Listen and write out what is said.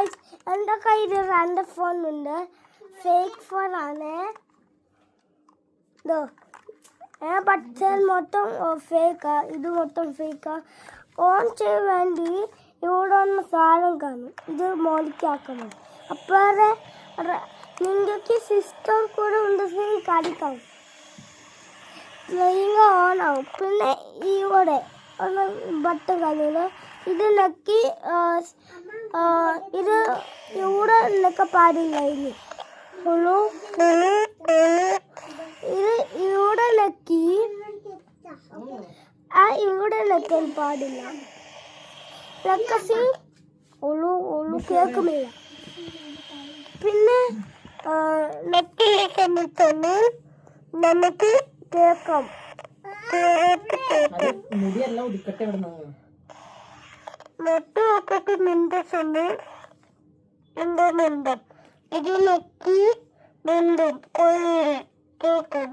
Guys എന്റെ കയ്യിൽ രണ്ട് ഫോൺ ഉണ്ട്. ഫേക്ക് ഫോൺ ആണ്. ഇതോ പച്ച മൊത്തം ഫേക്കാ ഇത് മൊത്തം ഫേക്കാ ഓൺ ചെയ്യാൻ വേണ്ടി ഇവിടെ ഒന്ന് സാധനം കാണും. ഇത് മോളിക്കാക്കണം അപ്പോഴേ നിങ്ങൾക്ക് സിസ്റ്റം കൂടെ ഉണ്ടെങ്കിൽ കളിക്കാം പ്ലേയിങ് ഓൺ ആവും. പിന്നെ ഇവിടെ ഒന്ന് ബട്ടൺ കാണൂല ഇത് നക്കി ഇത് ഇവിടെ എന്നൊക്കെ പാടില്ല ഇനി ഉള്ളൂ ഇത് ഇവിടെ നക്കി ആ ഇവിടെ നക്കാൻ പാടില്ല. ലക്കസി ഉള്ളു ഉള്ളു കേൾക്കുന്നില്ല. പിന്നെ നെക്കി സമയത്താണ് നമുക്ക് കേൾക്കാം. അത് മുടിയെല്ലാം ഉദിക്കട്ടെ ഇവിടെ നെട്ട് നോക്കിട്ട് മിണ്ടുണ്ട് എന്തോ മിണ്ടും ഇത് നെക്കി മിണ്ടും കേൾക്കും